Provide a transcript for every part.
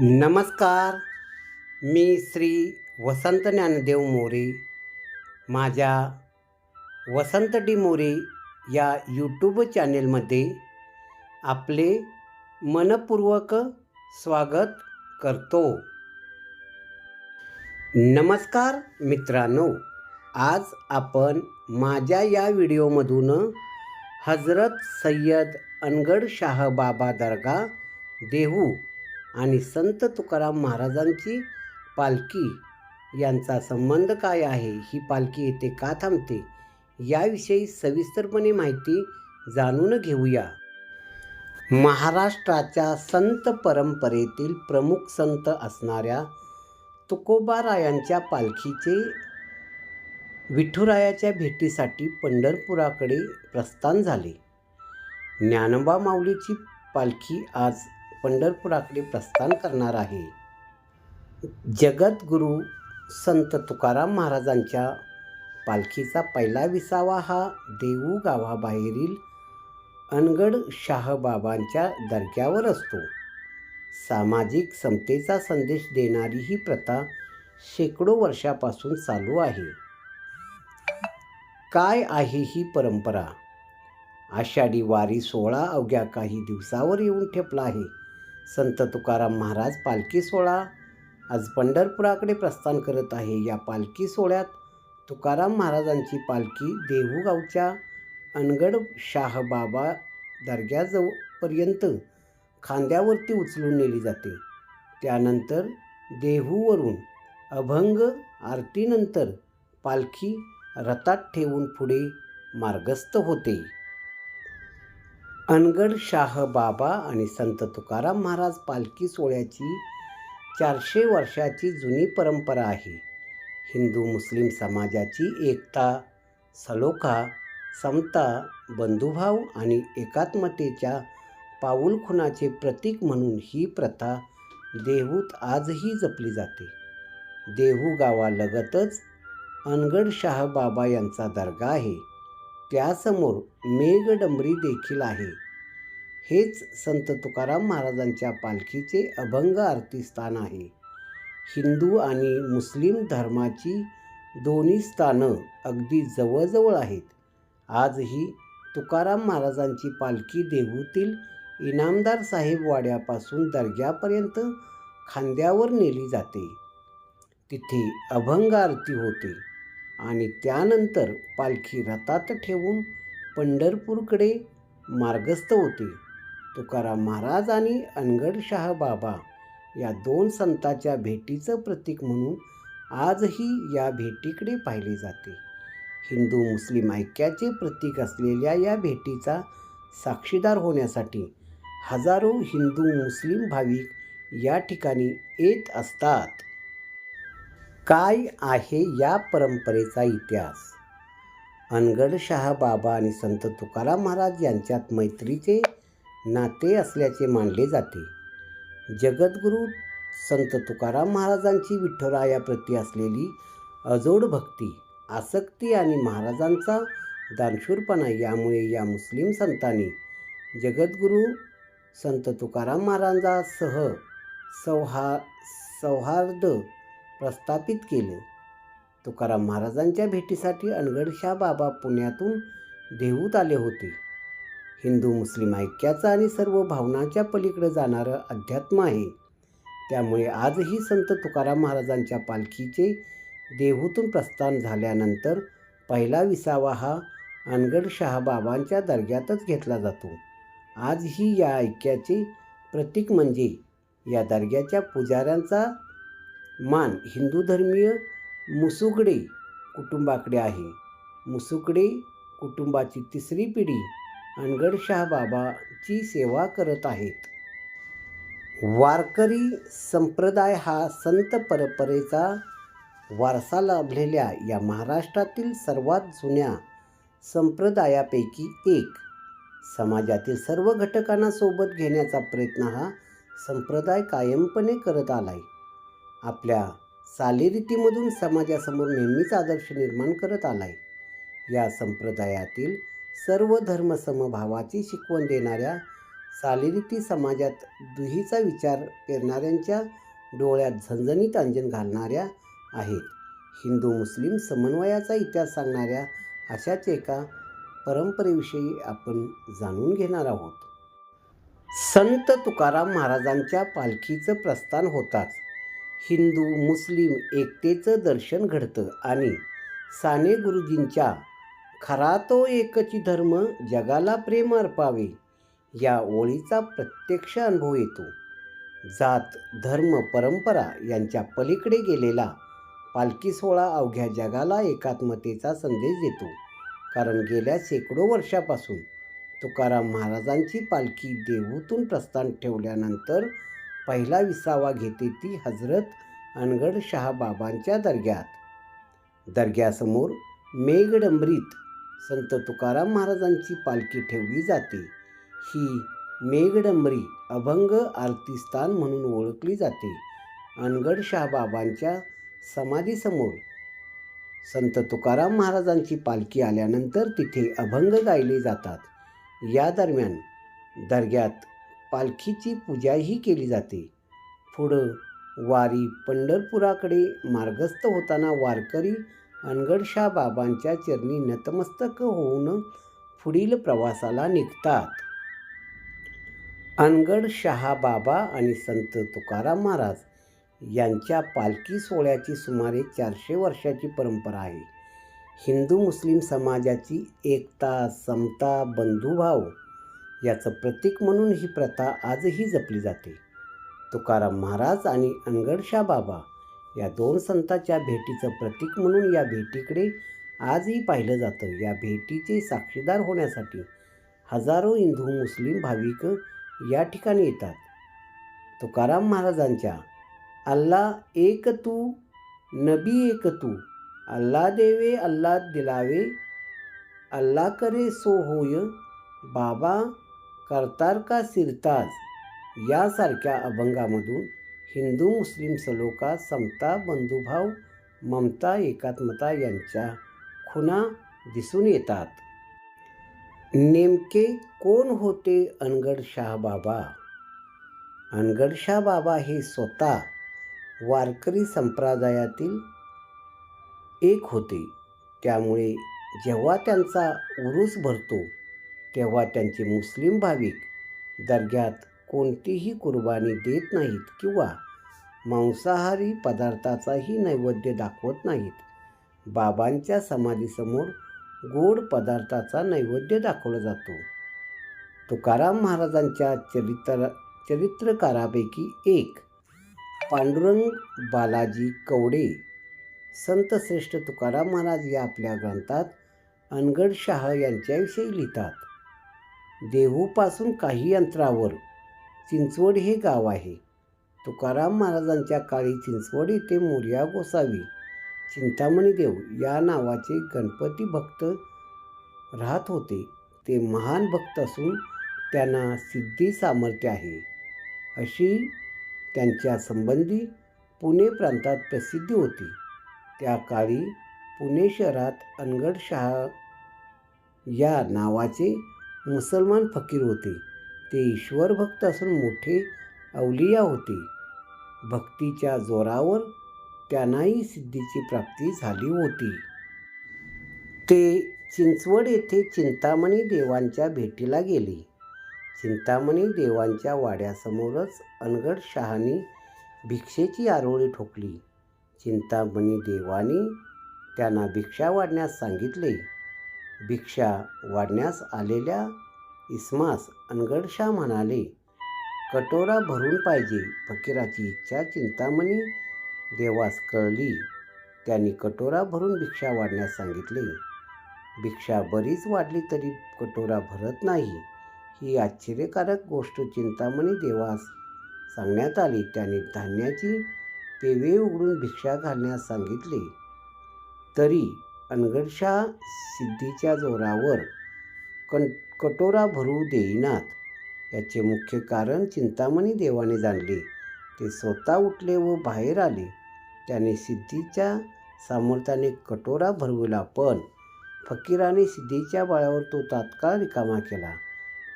नमस्कार. मी श्री वसंत ज्ञानदेव मोरे. माझ्या वसंत डी मोरे या यूट्यूब चॅनेलमध्ये आपले मनपूर्वक स्वागत करतो. नमस्कार मित्रांनो. आज आपण माझ्या या व्हिडिओमधून हजरत सय्यद अनगड शाह बाबा दर्गा देहू आणि संत तुकाराम महाराजांची पालखी यांचा संबंध काय आहे? ही पालखी येथे का थांबते? याविषयी सविस्तरपणे माहिती जाणून घेऊया. महाराष्ट्राच्या संत परंपरेतील प्रमुख संत असणाऱ्या तुकोबारायांच्या पालखीचे विठुरायाच्या भेटीसाठी पंढरपुराकडे प्रस्थान झाले. ज्ञानोबा माऊलीची पालखी आज पंढरपुराकडे प्रस्थान करणार आहे. जगद्गुरू संत तुकाराम महाराजांच्या पालखीचा पहिला विसावा हा देऊ गावाबाहेरील अनगड शाहबाबांच्या दर्ग्यावर असतो. सामाजिक समतेचा संदेश देणारी ही प्रथा शेकडो वर्षापासून चालू आहे. काय आहे ही परंपरा? आषाढी वारी सोहळा अवघ्या काही दिवसावर येऊन ठेपला आहे. संत तुकाराम महाराज पालखी सोहळा आज पंढरपुराकडे प्रस्थान करत आहे. या पालखी सोहळ्यात तुकाराम महाराजांची पालखी देहू गावच्या अनगड शाहबाबा दर्ग्याजवळपर्यंत खांद्यावरती उचलून नेली जाते. त्यानंतर देहूवरून अभंग आरतीनंतर पालखी रथात ठेवून पुढे मार्गस्थ होते. अनगड शाह बाबा आणि संत तुकाराम महाराज पालखी सोहळ्याची चारशे वर्षाची जुनी परंपरा आहे. हिंदू मुस्लिम समाजाची एकता सलोखा समता बंधुभाव आणि एकात्मतेच्या पाऊलखुणाचे प्रतीक म्हणून ही प्रथा देहूत आजही जपली जाते. देहू गावालगतच अनगड शाह बाबा यांचा दर्गा आहे. त्यासमोर मेघडंबरी देखील आहे. हेच संत तुकाराम महाराजांच्या पालखीचे अभंग आरती स्थान आहे. हिंदू आणि मुस्लिम धर्माची दोन्ही स्थानं अगदी जवळजवळ आहेत. आजही तुकाराम महाराजांची पालखी देहूतील इनामदार साहेब वाड्यापासून दर्ग्यापर्यंत खांद्यावर नेली जाते. तिथे अभंग आरती होते. आणि त्यानंतर पालखी रथात ठेवून पंढरपूरकडे मार्गस्थ होते. तुकाराम महाराज आणि अनगडशाह बाबा या दोन संतांच्या भेटीचं प्रतीक म्हणून आजही या भेटीकडे पाहिले जाते. हिंदू मुस्लिम ऐक्याचे प्रतीक असलेल्या या भेटीचा साक्षीदार होण्यासाठी हजारो हिंदू मुस्लिम भाविक या ठिकाणी येत असतात. काय आहे या परंपरेचा इतिहास? अनगडशहा बाबा आणि संत तुकाराम महाराज यांच्यात मैत्रीचे नाते असल्याचे मानले जाते. जगद्गुरू संत तुकाराम महाराजांची विठ्ठलायाप्रती असलेली अजोड भक्ती आसक्ती आणि महाराजांचा दानशूरपणा यामुळे या मुस्लिम संतांनी जगद्गुरू संत तुकाराम महाराजांसह सौहा सौहार्द प्रस्थापित केलं. तुकाराम महाराजांच्या भेटीसाठी अनगडशा बाबा पुण्यातून देहूत आले होते. हिंदू मुस्लिम ऐक्याचं आणि सर्व भावनांच्या पलीकडे जाणारं अध्यात्म आहे. त्यामुळे आजही संत तुकाराम महाराजांच्या पालखीचे देहूतून प्रस्थान झाल्यानंतर पहिला विसावा हा अनगड शहाबाबांच्या दर्ग्यातच घेतला जातो. आजही या ऐक्याचे प्रतीक म्हणजे या दर्ग्याच्या पुजाऱ्यांचा मान हिंदू धर्मीय मुसुगडे कुटुंबाकडे आहे. मुसुगडे कुटुंबाची तिसरी पिढी अनगडशाह बाबाची सेवा करत आहेत. वारकरी संप्रदाय हा संत परंपरेचा वारसा लाभलेल्या या महाराष्ट्रातील सर्वात जुन्या संप्रदायापैकी एक. समाजातील सर्व घटकांना सोबत घेण्याचा प्रयत्न हा संप्रदाय कायमपणे करत आला आहे आपल्या चालीरीतीमधून समाजासमोर नेहमीच आदर्श निर्माण करत आलाय. या संप्रदायातील सर्व धर्म समभावाची शिकवण देणाऱ्या चालीरीती समाजात दुहीचा विचार पेरणाऱ्यांच्या डोळ्यात झणझणीत अंजन घालणाऱ्या आहेत. हिंदू मुस्लिम समन्वयाचा इतिहास सांगणाऱ्या अशाच एका परंपरेविषयी आपण जाणून घेणार आहोत. संत तुकाराम महाराजांच्या पालखीचं प्रस्थान होताच हिंदू मुस्लिम एकतेचं दर्शन घडतं आणि साने गुरुजींच्या खरा तो एकची धर्म जगाला प्रेम अर्पावे या ओळीचा प्रत्यक्ष अनुभव येतो. जात धर्म परंपरा यांच्या पलीकडे गेलेला पालखी सोहळा अवघ्या जगाला एकात्मतेचा संदेश देतो. कारण गेल्या शेकडो वर्षापासून तुकाराम महाराजांची पालखी देहूतून प्रस्थान ठेवल्यानंतर पहिला विसावा घेते ती हजरत अनगड शहाबाबांच्या दर्ग्यात. दर्ग्यासमोर मेघडंबरीत संत तुकाराम महाराजांची पालखी ठेवली जाते. ही मेघडंबरी अभंग आरतीस्थान म्हणून ओळखली जाते. अनगड शहाबाबांच्या समाधीसमोर संत तुकाराम महाराजांची पालखी आल्यानंतर तिथे अभंग गायले जातात. या दरम्यान दर्ग्यात पालखीची पूजाही केली जाते. पुढं वारी पंढरपुराकडे मार्गस्थ होताना वारकरी अनगडशा बाबांच्या चरणी नतमस्तक होऊन पुढील प्रवासाला निघतात. अनगड शहा बाबा आणि संत तुकाराम महाराज यांच्या पालखी सोहळ्याची सुमारे चारशे वर्षाची परंपरा आहे. हिंदू मुस्लिम समाजाची एकता समता बंधुभाव याचं प्रतीक म्हणून ही प्रथा आजही जपली जाते. तुकाराम महाराज आणि अनगडशा बाबा या दोन संतांच्या भेटीचं प्रतीक म्हणून या भेटीकडे आजही पाहिलं जातं. या भेटीचे साक्षीदार होण्यासाठी हजारो हिंदू मुस्लिम भाविक या ठिकाणी येतात. तुकाराम महाराजांच्या अल्ला एक तू नबी एक तू अल्ला देवे अल्ला दिलावे अल्ला करे सो होय बाबा करतार का सिरताज? यासारख्या अभंगामधून हिंदू मुस्लिम सलोका समता बंधुभाव ममता एकात्मता यांच्या खुणा दिसून येतात. नेमके कोण होते अनगडशाह बाबा? अनगडशाह बाबा हे स्वतः वारकरी संप्रदायातील एक होते. त्यामुळे जेव्हा त्यांचा उरूस भरतो तेव्हा त्यांचे मुस्लिम भाविक दर्ग्यात कोणतीही कुर्बानी देत नाहीत किंवा मांसाहारी पदार्थाचाही नैवेद्य दाखवत नाहीत. बाबांच्या समाधीसमोर गोड पदार्थाचा नैवेद्य दाखवला जातो. तुकाराम महाराजांच्या चरित्र चरित्रकारापैकी एक पांडुरंग बालाजी कवडे संतश्रेष्ठ तुकाराम महाराज या आपल्या ग्रंथात अनगड शाह यांच्याविषयी लिहितात. देहूपासून काही अंतरावर. चिंचवड हे गाव आहे. तुकाराम महाराजांच्या काळी चिंचवड येथे मोर्या गोसावी चिंतामणी देव या नावाचे गणपती भक्त राहत होते. ते महान भक्त असून त्यांना सिद्धी सामर्थ्य आहे. अशी त्यांच्या संबंधी पुणे प्रांतात प्रसिद्धी होती. त्या काळी पुणे शहरात अनगडशहा या नावाचे मुसलमान फकीर होते. ते ईश्वर भक्त असून मोठे अवलिया होते. भक्तीच्या जोरावर त्यांनाही सिद्धीची प्राप्ती झाली होती. ते चिंचवड येथे चिंतामणी देवांच्या भेटीला गेले. चिंतामणी देवांच्या वाड्यासमोरच अनगड शहानी भिक्षेची आरोळी ठोकली. चिंतामणी देवानी त्यांना भिक्षा वाढण्यास सांगितले. भिक्षा वाढण्यास आलेल्या इस्मास अनगडशा म्हणाले कटोरा भरून पाहिजे फकीराची इच्छा चिंतामणी देवास कळली त्यांनी कटोरा भरून भिक्षा वाढण्यास सांगितले. भिक्षा बरीच वाढली तरी कटोरा भरत नाही. ही आश्चर्यकारक गोष्ट चिंतामणी देवास सांगण्यात आली. त्याने धान्याची पेवे उघडून भिक्षा घालण्यास सांगितले. तरी अनगडशा सिद्धीच्या जोरावर कं कटोरा भरू देईनात. याचे मुख्य कारण चिंतामणी देवाने जाणले. ते स्वतः उठले व बाहेर आले. त्याने सिद्धीच्या सामर्थ्याने कटोरा भरविला पण फकीराने सिद्धीच्या बाळावर तो तात्काळ रिकामा केला.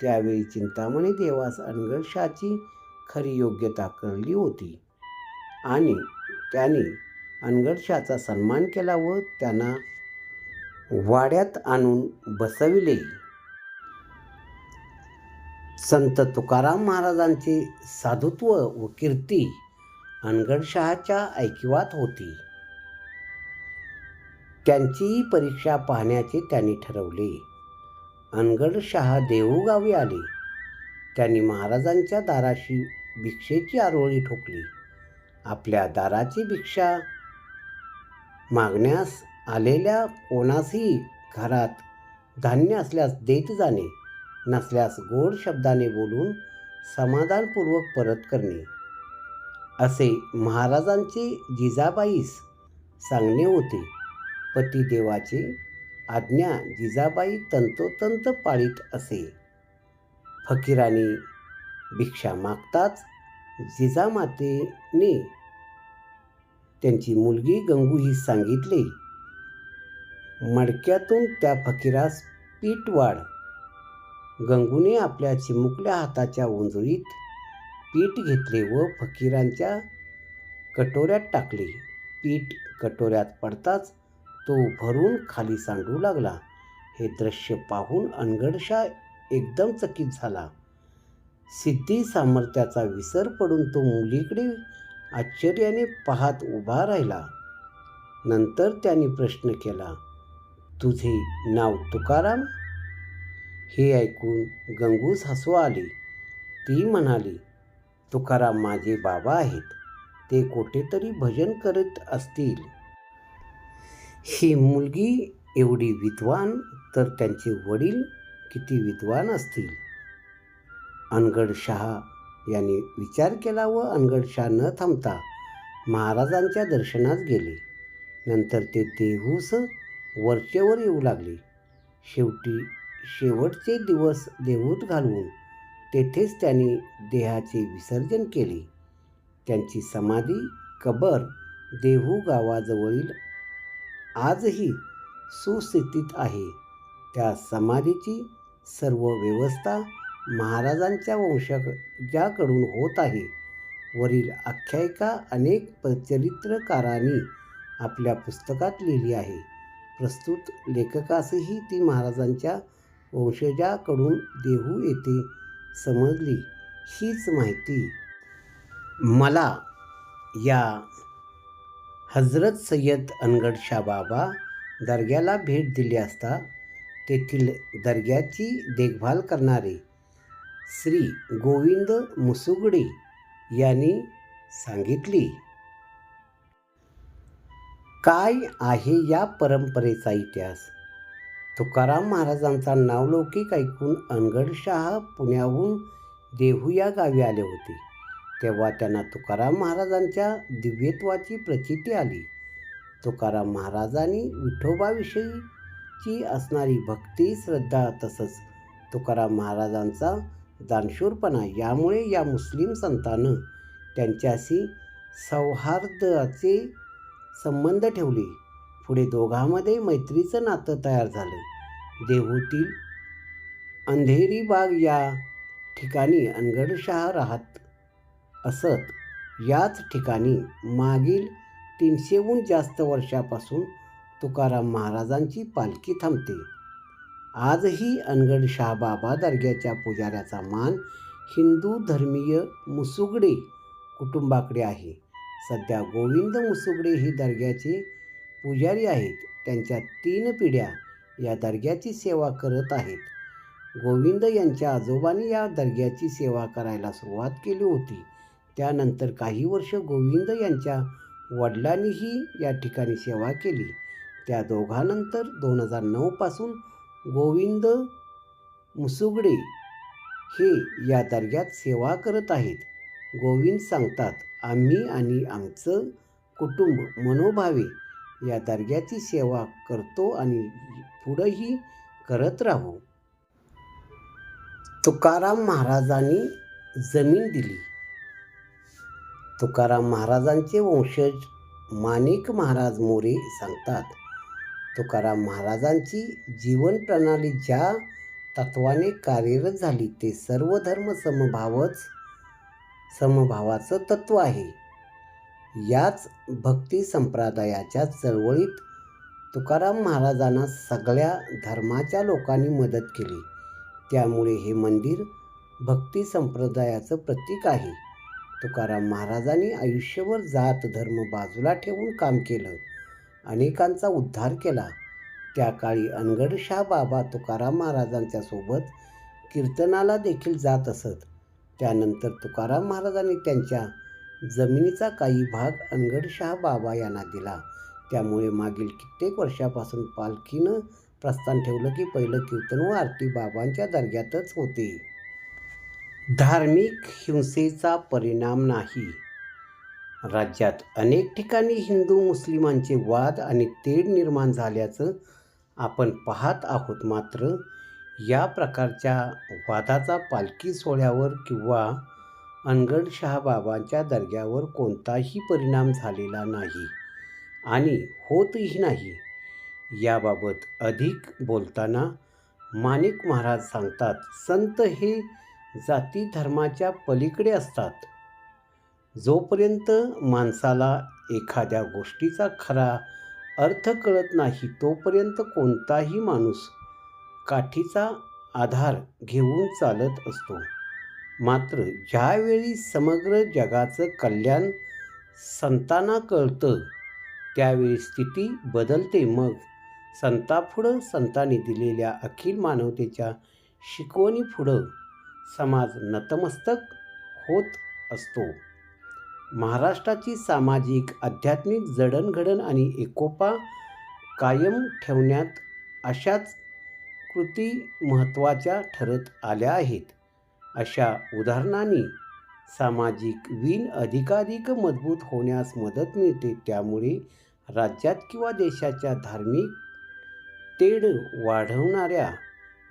त्यावेळी चिंतामणी देवास अनगडशाची खरी योग्यता कळली होती. आणि त्याने अनगडशाचा सन्मान केला व त्यांना वाड्यात आणून बसविले. संत तुकाराम महाराजांचे साधुत्व व कीर्ती अनगडशहाच्या ऐकिवात होती. त्यांचीही परीक्षा पाहण्याचे त्यांनी ठरवले. अनगडशहा देऊगावी आले. त्यांनी महाराजांच्या दाराशी भिक्षेची आरोळी ठोकली. आपल्या दाराची भिक्षा मागण्यास आलेल्या कोणासही घरात धान्य असल्यास देत जाणे नसल्यास गोड शब्दाने बोलून समाधानपूर्वक परत करणे. असे महाराजांचे जिजाबाईस सांगणे होते. पतिदेवाचे आज्ञा जिजाबाई तंतोतंत पाळीत असे. फकीराने भिक्षा मागताच जिजामातेने त्यांची मुलगी गंगू ही सांगितले मडक्यातून त्या फकीरास पीठ वाढ. गंगूने आपल्या चिमुकल्या हाताच्या उंजळीत पीठ घेतले व फकीरांच्या कटोऱ्यात टाकले. पीठ कटोऱ्यात पडताच तो भरून खाली सांडू लागला. हे दृश्य पाहून अनगडशा एकदम चकित झाला. सिद्धी सामर्थ्याचा विसर पडून तो मुलीकडे आश्चर्याने पाहत उभा राहिला. नंतर त्याने प्रश्न केला तुझे नाव तुकाराम? हे ऐकून गंगूस हसू आले. ती म्हणाली तुकाराम माझे बाबा आहेत. ते कुठेतरी भजन करत असतील. ही मुलगी एवढी विद्वान तर त्यांचे वडील किती विद्वान असतील? अनगड शहा यांनी विचार केला व अनगडशा न थांबता महाराजांच्या दर्शनास गेले. नंतर ते देहूस वरचेवर येऊ लागले. शेवटी शेवटचे दिवस देहूत घालवून तेथेच त्यांनी देहाचे विसर्जन केले. त्यांची समाधी कबर देहू गावाजवळील आजही सुस्थितीत आहे. त्या समाधीची सर्व व्यवस्था महाराजांच्या वंशजाकडून होत आहे. वरील आख्यायिका अनेक चरित्रकारांनी आपल्या पुस्तकात लिहिली आहे. प्रस्तुत लेखकासही ती महाराजांच्या वंशजाकडून देहू येथे समजली. हीच माहिती. मला या हजरत सय्यद अनगड बाबा दर्ग्याला भेट दिली असता तेथील दर्ग्याची देखभाल करणारे श्री गोविंद मुसुगडे यांनी सांगितली. काय आहे या परंपरेचा इतिहास? तुकाराम महाराजांचा नावलौकिक ऐकून अनगडशाह पुण्याहून देहू या गावी आले होते. तेव्हा त्यांना तुकाराम महाराजांच्या दिव्यत्वाची प्रचिती आली. तुकाराम महाराजांनी विठोबाविषयीची असणारी भक्ती श्रद्धा तसंच तुकाराम महाराजांचा दानशूरपणा यामुळे या मुस्लिम संतानं त्यांच्याशी सौहार्दाचे संबंध ठेवले. पुढे दोघांमध्ये मैत्रीचं नातं तयार झालं. देहूतील अंधेरी बाग या ठिकाणी अनगडशहा राहत असत. याच ठिकाणी मागील तीनशेहून जास्त वर्षापासून तुकाराम महाराजांची पालखी थांबते. आजही अनगडशाह बाबा दर्ग्याच्या पुजाऱ्याचा मान हिंदू धर्मीय मुसुगडे कुटुंबाकडे आहे. सध्या गोविंद मुसुगडे हे दर्ग्याचे पुजारी आहेत. त्यांच्या तीन पिढ्या या दर्ग्याची सेवा करत आहेत. गोविंद यांच्या आजोबांनी या दर्ग्याची सेवा करायला सुरुवात केली होती. त्यानंतर काही वर्ष गोविंद यांच्या वडिलांनीही या ठिकाणी सेवा केली. त्या दोघांनंतर दोन हजार नऊपासून गोविंद मुसुगडे हे या दर्ग्यात सेवा करत आहेत. गोविंद सांगतात आम्ही आणि आमचं कुटुंब मनोभावे या दर्ग्याची सेवा करतो आणि पुढंही करत राहू. तुकाराम महाराजांनी जमीन दिली. तुकाराम महाराजांचे वंशज माणिक महाराज मोरे सांगतात तुकाराम महाराजांची जीवन प्रणाली ज्या तत्वाने कार्यरत झाली ते सर्व धर्म समभावच समभावाचं तत्व आहे. याच भक्ती संप्रदायाच्या चळवळीत तुकाराम महाराजांना सगळ्या धर्माच्या लोकांनी मदत केली. त्यामुळे हे मंदिर भक्ती संप्रदायाचं प्रतीक आहे. तुकाराम महाराजांनी आयुष्यभर जात धर्म बाजूला ठेवून काम केलं. अनेकांचा उद्धार केला. त्या काळी अनगडशाह बाबा तुकाराम महाराजांच्या सोबत कीर्तनाला देखील जात असत. त्यानंतर तुकाराम महाराजांनी त्यांच्या जमिनीचा काही भाग अनगडशाह बाबा यांना दिला. त्यामुळे मागील कित्येक वर्षापासून पालखीनं प्रस्थान ठेवलं की पहिलं कीर्तन व आरती बाबांच्या दर्ग्यातच होते. धार्मिक हिंसेचा परिणाम नाही. राज्यात अनेक ठिकाणी हिंदू मुस्लिमांचे वाद आणि तेढ निर्माण झाल्याचं आपण पाहत आहोत मात्र या प्रकारच्या वादाचा पालखी सोहळ्यावर किंवा अनगणशहा बाबांच्या दर्ग्यावर कोणताही परिणाम झालेला नाही आणि होतही नाही याबाबत अधिक बोलताना माणिक महाराज सांगतात संत हे जाती धर्माच्या पलीकडे असतात. जोपर्यंत माणसाला एखाद्या गोष्टीचा खरा अर्थ कळत नाही तोपर्यंत कोणताही माणूस काठीचा आधार घेऊन चालत असतो. मात्र ज्यावेळी समग्र जगाचं कल्याण संतांना कळतं त्यावेळी स्थिती बदलते. मग संतापुढं संतांनी दिलेल्या अखिल मानवतेच्या शिकवणीपुढं समाज नतमस्तक होत असतो. महाराष्ट्राची सामाजिक आध्यात्मिक जडणघडण आणि एकोपा कायम ठेवण्यात अशाच कृती महत्त्वाच्या ठरत आल्या आहेत. अशा उदाहरणांनी सामाजिक वीण अधिकाधिक मजबूत होण्यास मदत मिळते. त्यामुळे राज्यात किंवा देशाच्या धार्मिक तेढ वाढवणाऱ्या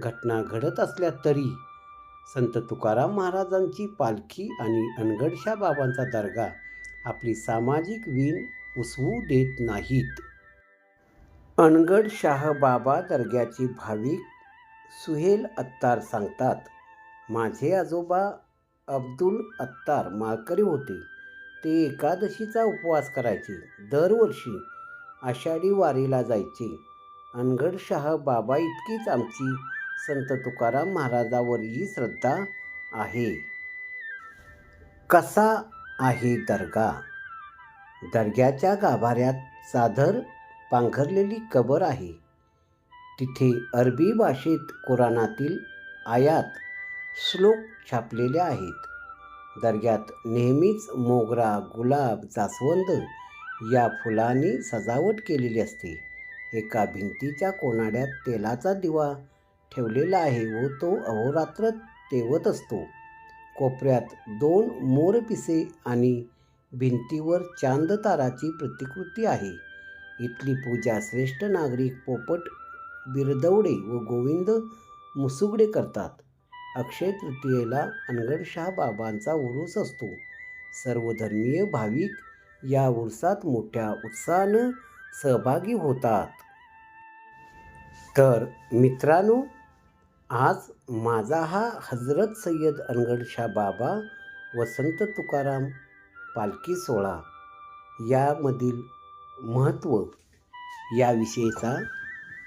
घटना घडत असल्या तरी संत तुकाराम महाराजांची पालखी आणि अनगडशा बाबांचा दर्गा आपली सामाजिक वीण उसवू देत नाहीत. अनगड शाह बाबा दर्ग्याचे भाविक सुहेल अत्तार सांगतात माझे आजोबा अब्दुल अत्तार माळकरी होते. ते एकादशीचा उपवास करायचे. दरवर्षी आषाढी वारीला जायचे. अनगडशाह बाबा इतकीच आमची. संत तुकाराम महाराजावरही श्रद्धा आहे. कसा आहे दर्गा? दर्ग्याच्या गाभाऱ्यात चादर पांघरलेली कबर आहे. तिथे अरबी भाषेत कुराणातील आयात श्लोक छापलेले आहेत. दर्ग्यात नेहमीच मोगरा गुलाब जास्वंद या फुलांनी सजावट केलेली असते. एका भिंतीच्या कोनाड्यात तेलाचा दिवा ठेवलेला आहे व तो अहोरात्र तेवत असतो. कोपऱ्यात दोन मोरपिसे आणि भिंतीवर चांदताराची प्रतिकृती आहे. इथली पूजा श्रेष्ठ नागरिक पोपट बिरदवडे व गोविंद मुसुगडे करतात. अक्षय तृतीयेला अनगडशाह बाबांचा उरूस असतो. सर्व धर्मीय भाविक या उरसात मोठ्या उत्साहानं सहभागी होतात. तर मित्रांनो आज माझा हा हजरत सय्यद अनगडशाह बाबा वसंत तुकाराम पालखी सोहळा यामधील महत्त्व याविषयीचा